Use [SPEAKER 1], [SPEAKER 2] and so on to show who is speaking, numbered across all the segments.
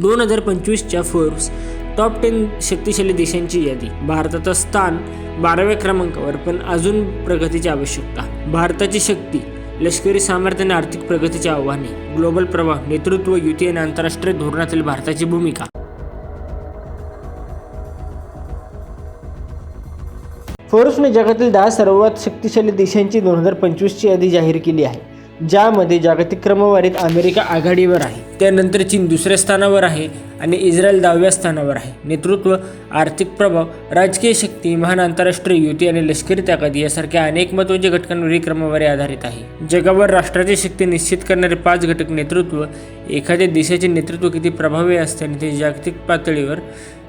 [SPEAKER 1] दोन हजार पंचवीसच्या Forbes top ten शक्तिशाली देशांची यादी. भारताचं स्थान बाराव्या क्रमांकावर पण अजून प्रगतीची आवश्यकता. भारताची शक्ती लष्करी सामर्थ्य आणि आर्थिक प्रगतीची आव्हाने. ग्लोबल प्रवाह नेतृत्व युती आणि आंतरराष्ट्रीय धोरणातील भारताची भूमिका. फोर्ब्सने जगातील दहा सर्वात शक्तिशाली देशांची दोन हजार पंचवीसची यादी जाहीर केली आहे ज्यामध्ये जागतिक क्रमवारीत अमेरिका आघाडीवर आहे. त्यानंतर चीन दुसऱ्या स्थानावर आहे आणि इस्रायल दहाव्या स्थानावर आहे. नेतृत्व आर्थिक प्रभाव राजकीय शक्ती महान आंतरराष्ट्रीय युती आणि लष्करी ताकद यासारख्या अनेक महत्त्वाच्या घटकांवर ही क्रमवारी आधारित आहे. जगावर राष्ट्राची शक्ती निश्चित करणारे पाच घटक नेतृत्व एखाद्या देशाचे नेतृत्व किती प्रभावी असते आणि ते जागतिक पातळीवर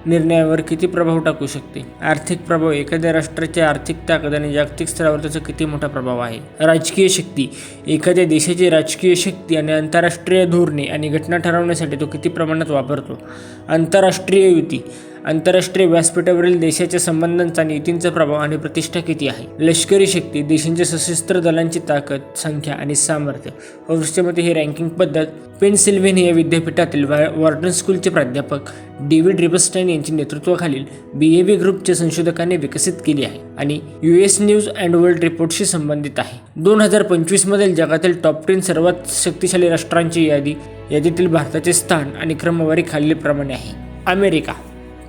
[SPEAKER 1] निर्णयावर किती प्रभाव टाकू शकते? आर्थिक प्रभाव एखाद्या राष्ट्राची आर्थिक ताकद आणि जागतिक स्तरावर त्याचा किती मोठा प्रभाव आहे? राजकीय शक्ती एखाद्या देशाची राजकीय शक्ती आणि आंतरराष्ट्रीय धोरणे आणि घटना ठरवण्यासाठी तो किती प्रमाणात वापरतो? आंतरराष्ट्रीय युती आंतरराष्ट्रीय व्यासपीठावरील देशाच्या संबंधांचा नीतींचा प्रभाव आणि प्रतिष्ठा किती आहे? लष्करी शक्ती देशांच्या सशस्त्र दलांची ताकद संख्या आणि सामर्थ्य. फोर्ब्सच्या ही रँकिंग पद्धत पेनसिल्व्हेनिया विद्यापीठातील वा- वॉर्टन स्कूलचे प्राध्यापक डेव्हिड रिबस्टाईन यांच्या नेतृत्वाखालील बी ए व्ही ग्रुपच्या संशोधकांनी विकसित केली आहे आणि U S news and world रिपोर्टशी संबंधित आहे. दोन हजार पंचवीसमधील जगातील टॉप टेन सर्वात शक्तिशाली राष्ट्रांची यादी यादीतील भारताचे स्थान आणि क्रमवारी खालीलप्रमाणे आहे. अमेरिका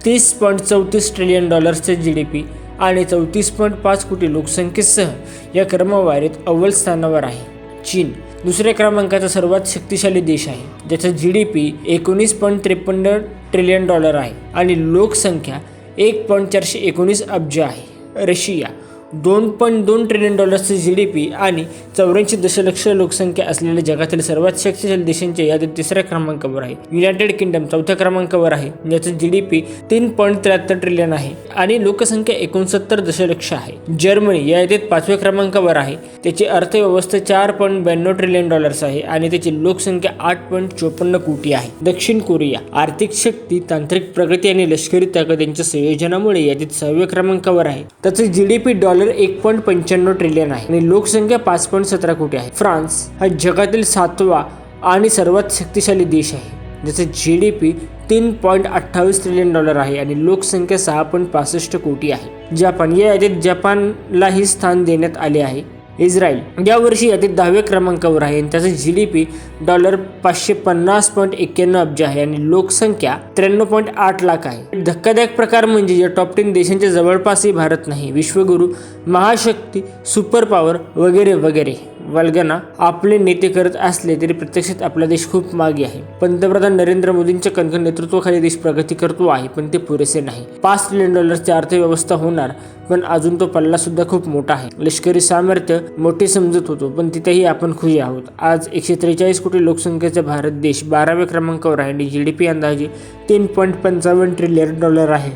[SPEAKER 1] तीस पॉईंट चौतीस ट्रिलियन डॉलर्सचे जी डी पी आणि चौतीस पॉईंट पाच कोटी लोकसंख्येसह या क्रमवारीत अव्वल स्थानावर आहे. चीन दुसऱ्या क्रमांकाचा सर्वात शक्तिशाली देश आहे ज्याचा जी डी पी एकोणीस पॉईंट त्रेपन्न ट्रिलियन डॉलर आहे आणि लोकसंख्या एक पॉईंट चारशे एकोणीस अब्ज आहे. रशिया दोन पॉईंट दोन ट्रिलियन डॉलर्सचे जी डी पी आणि चौऱ्याऐंशी दशलक्ष लोकसंख्या असलेल्या जगातील सर्वात शक्तिशाली देशांच्या यादीत तिसऱ्या क्रमांकावर आहे. युनायटेड किंगडम चौथ्या क्रमांकावर आहे. ज्याचं जी डी पी तीन पॉईंट त्र्याहत्तर ट्रिलियन आहे आणि लोकसंख्या एकोणसत्तर दशलक्ष आहे. जर्मनी या यादीत पाचव्या क्रमांकावर आहे. त्याची अर्थव्यवस्था चार पॉईंट ब्याण्णव ट्रिलियन डॉलर्स आहे आणि त्याची लोकसंख्या आठ पॉईंट चोपन्न कोटी आहे. दक्षिण कोरिया आर्थिक शक्ती तांत्रिक प्रगती आणि लष्करी ताकद यांच्या संयोजनामुळे यादीत सहाव्या क्रमांकावर आहे. त्याचं जी डी पी डॉलर एक पॉईंट पंच्याण्णव ट्रिलियन आहे. आणि लोकसंख्या पाच पॉईंट सतरा कोटी आहे. फ्रान्स हा जगातील सातवा आणि सर्वात शक्तिशाली देश आहे. ज्याचं जी डी पी तीन पॉईंट अठ्ठावीस ट्रिलियन डॉलर आहे आणि लोकसंख्या सहा पॉईंट पासष्ट कोटी आहे. जपान या यादीत जपानलाही स्थान देण्यात आले आहे. इस्रायल. यावर्षी यादीत दहाव्या क्रमांकावर आहे. आणि त्याचं जी डी पी डॉलर पाचशे पन्नास पॉईंट एक्क्याण्णव अब्ज आहे. आणि लोकसंख्या त्र्याण्णव पॉईंट आठ लाख आहे. धक्कादायक प्रकार म्हणजे या टॉप टेन देशांच्या जवळपासही भारत नाही. विश्वगुरू महाशक्ती सुपर पॉवर वगैरे वगैरे. वल्गना आपले नेते करत असले तरी प्रत्यक्षात आपला देश खूप मागे आहे. पंतप्रधान नरेंद्र मोदींच्या कणखर नेतृत्वाखाली देश प्रगती करतो आहे पण ते पुरेसे नाही. पाच ट्रिलियन डॉलरची अर्थव्यवस्था होणार पण अजून तो पल्ला सुद्धा खूप मोठा आहे. लष्करी सामर्थ्य मोठे समजत होतो पण तिथेही आपण खुशी आहोत. आज एकशे त्रेचाळीस कोटी लोकसंख्येचा भारत देश बाराव्या क्रमांकावर आहे आणि जी डी पी अंदाजे तीन पॉईंट पंचावन्न ट्रिलियन डॉलर आहे.